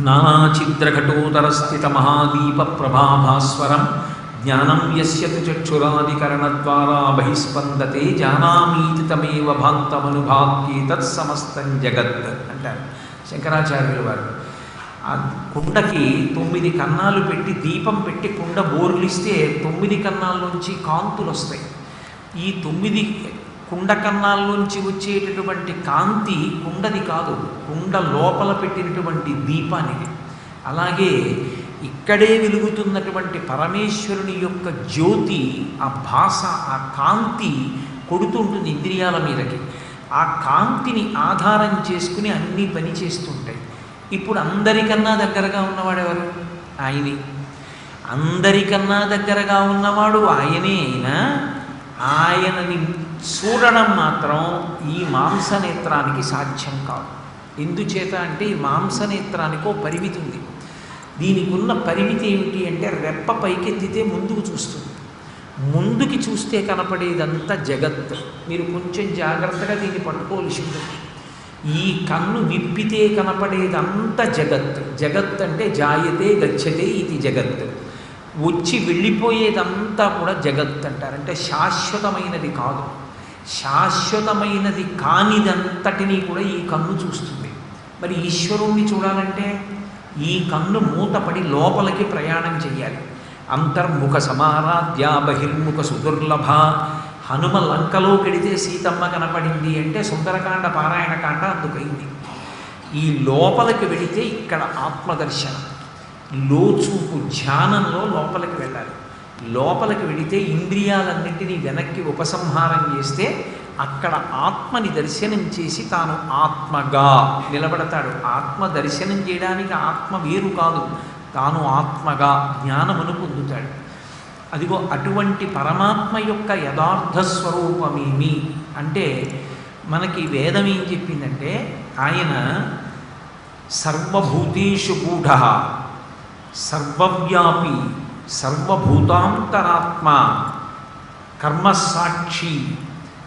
నానాఛిద్రఘటోదరస్థితమహాదీపప్రభాభాస్వరం జ్ఞానం యస్య తు చక్షురాదికరణద్వారా బహిస్పందతే జానామీతి తమేవ భాంతమనుభాత్యే తత్సమస్తం జగత్ అంటారు. శంకరాచార్యుల వారు. ఆ కుండకి తొమ్మిది కన్నాలు పెట్టి దీపం పెట్టి కుండ బోర్లిస్తే తొమ్మిది కన్నాల నుంచి కాంతులు వస్తాయి ఈ తొమ్మిది కుండ కన్నాల్లోంచి వచ్చేటటువంటి కాంతి కుండది కాదు కుండ లోపల పెట్టినటువంటి దీపానికి అలాగే ఇక్కడే వెలుగుతున్నటువంటి పరమేశ్వరుని యొక్క జ్యోతి ఆ భాష ఆ కాంతి కొడుతుంటుంది ఇంద్రియాల మీదకి. ఆ కాంతిని ఆధారం చేసుకుని అన్నీ పని చేస్తుంటాయి. ఇప్పుడు అందరికన్నా దగ్గరగా ఉన్నవాడు ఎవరు? ఆయనే. అందరికన్నా దగ్గరగా ఉన్నవాడు ఆయనే అయినా ఆయనని చూడడం మాత్రం ఈ మాంసనేత్రానికి సాధ్యం కాదు. ఎందుచేత అంటే ఈ మాంసనేత్రానికో పరిమితి ఉంది. దీనికి ఉన్న పరిమితి ఏమిటి అంటే రెప్ప పైకెత్తితే ముందుకు చూస్తుంది. ముందుకి చూస్తే కనపడేదంతా జగత్. మీరు కొంచెం జాగ్రత్తగా దీన్ని పట్టుకోవలసి ఉంటుంది ఈ కన్ను విప్పితే కనపడేదంతా జగత్. జగత్ అంటే జాయతే గచ్చతే ఇది జగత్. వచ్చి వెళ్ళిపోయేదంతా కూడా జగత్ అంటారు. అంటే శాశ్వతమైనది కాదు. శాశ్వతమైనది కానిదంతటినీ కూడా ఈ కన్ను చూస్తుంది. మరి ఈశ్వరుణ్ణి చూడాలంటే ఈ కన్ను మూతపడి లోపలికి ప్రయాణం చెయ్యాలి. అంతర్ముఖ సమారాధ్య బహిర్ముఖ సుదుర్లభ హనుమ లంకలో పెడితే సీతమ్మ కనపడింది అంటే సుందరకాండ పారాయణకాండ అందుకైంది. ఈ లోపలికి వెళితే ఇక్కడ ఆత్మదర్శనం. లోచూపు ధ్యానంలో లోపలికి వెళ్ళాలి. లోపలికి వెడితే ఇంద్రియాలన్నింటినీ వెనక్కి ఉపసంహారం చేస్తే అక్కడ ఆత్మని దర్శనం చేసి తాను ఆత్మగా నిలబడతాడు. ఆత్మ దర్శనం చేయడానికి ఆత్మ వేరు కాదు. తాను ఆత్మగా జ్ఞానమును పొందుతాడు. అదిగో అటువంటి పరమాత్మ యొక్క యథార్థ స్వరూపమేమి? అంటే మనకి వేదం ఏం చెప్పిందంటే ఆయన సర్వభూతేషు గూఢ సర్వవ్యాపి సర్వభూతాంతరాత్మ కర్మసాక్షి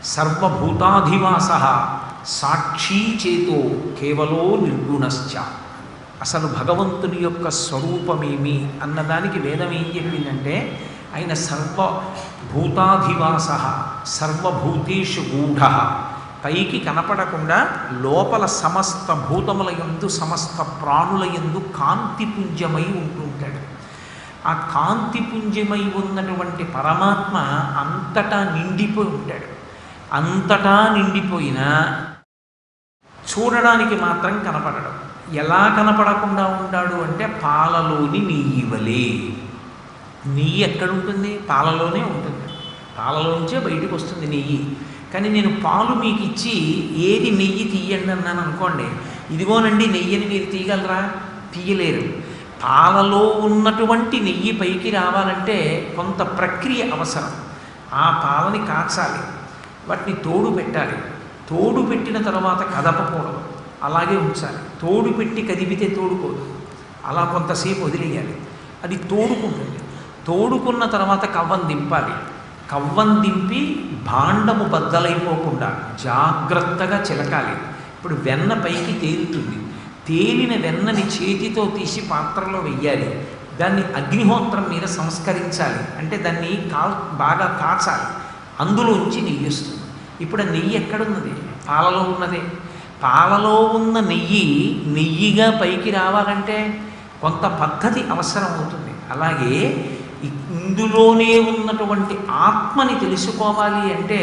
సర్వభూతాధివాస సాక్షీ చేతో కేవలో నిర్గుణశ్చ. అసలు భగవంతుని యొక్క స్వరూపమేమి అన్నదానికి వేదం ఏం చెప్పిందంటే ఆయన సర్వభూతాధివాస సర్వభూతేషు గూఢ. పైకి కనపడకుండా లోపల సమస్త భూతముల ఎందు సమస్త ప్రాణుల ఎందు కాంతిపుంజమై ఉంటుంటాడు ఆ కాంతిపుంజమై ఉన్నటువంటి పరమాత్మ అంతటా నిండిపోయి ఉంటాడు. అంతటా నిండిపోయినా చూడడానికి మాత్రం కనపడడం. ఎలా కనపడకుండా ఉంటాడు అంటే పాలలోని నెయ్యివలే నెయ్యి ఎక్కడుంటుంది? పాలలోనే ఉంటుంది. పాలలోంచే బయటకు వస్తుంది నెయ్యి. కానీ నేను పాలు మీకు ఇచ్చి ఏది నెయ్యి తీయండి అన్నాను అనుకోండి ఇదిగోనండి నెయ్యిని మీరు తీయగలరా? తీయలేరు. పాలలో ఉన్నటువంటి నెయ్యి పైకి రావాలంటే కొంత ప్రక్రియ అవసరం. ఆ పాలని కాచాలి వాటిని తోడు పెట్టాలి. తోడు పెట్టిన తర్వాత కదపకూడదు. అలాగే ఉంచాలి. తోడు పెట్టి కదిపితే తోడుకోదు. అలా కొంతసేపు వదిలేయాలి. అది తోడుకుంటుంది. తోడుకున్న తర్వాత కవ్వం దింపాలి. కవ్వం దింపి భాండము బద్దలైపోకుండా జాగ్రత్తగా చిలకాలి. ఇప్పుడు వెన్న పైకి తేలుతుంది. తేలిన వెన్నని చేతితో తీసి పాత్రలో వెయ్యాలి. దాన్ని అగ్నిహోత్రం మీద సంస్కరించాలి. అంటే దాన్ని కా బాగా కాచాలి. అందులోంచి నెయ్యి వస్తుంది. ఇప్పుడు ఆ నెయ్యి ఎక్కడున్నది? పాలలో ఉన్నదే. పాలలో ఉన్న నెయ్యి నెయ్యిగా పైకి రావాలంటే కొంత పద్ధతి అవసరం అవుతుంది. అలాగే ఇందులోనే ఉన్నటువంటి ఆత్మని తెలుసుకోవాలి అంటే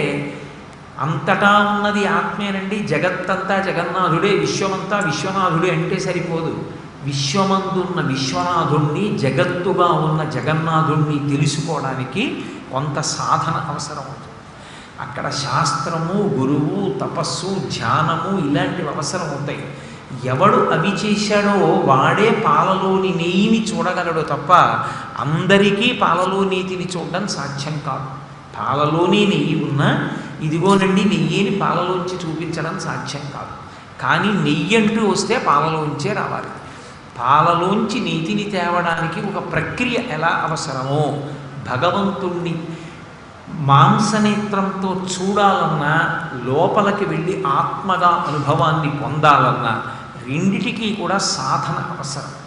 అంతటా ఉన్నది ఆత్మేనండి. జగత్తంతా జగన్నాథుడే విశ్వమంతా విశ్వనాథుడే అంటే సరిపోదు. విశ్వమందున్న విశ్వనాథుణ్ణి జగత్తుగా ఉన్న జగన్నాథుణ్ణి తెలుసుకోవడానికి కొంత సాధన అవసరం అవుతుంది. అక్కడ శాస్త్రము గురువు తపస్సు ధ్యానము ఇలాంటివి అవసరం అవుతాయి ఎవడు అవి చేశాడో వాడే పాలలోని నెయ్యిని చూడగలడు తప్ప అందరికీ పాలలో నీతిని చూడడం సాధ్యం కాదు. పాలలోని నెయ్యి ఉన్నా ఇదిగోనండి నెయ్యిని పాలలోంచి చూపించడం సాధ్యం కాదు. కానీ నెయ్యి అంటూ వస్తే పాలలోంచే రావాలి. పాలలోంచి నీతిని తేవడానికి ఒక ప్రక్రియ ఎలా అవసరమో భగవంతుణ్ణి మాంసనేత్రంతో చూడాలన్నా లోపలికి వెళ్ళి ఆత్మగా అనుభవాన్ని పొందాలన్నా రెండిటికీ కూడా సాధన అవసరం.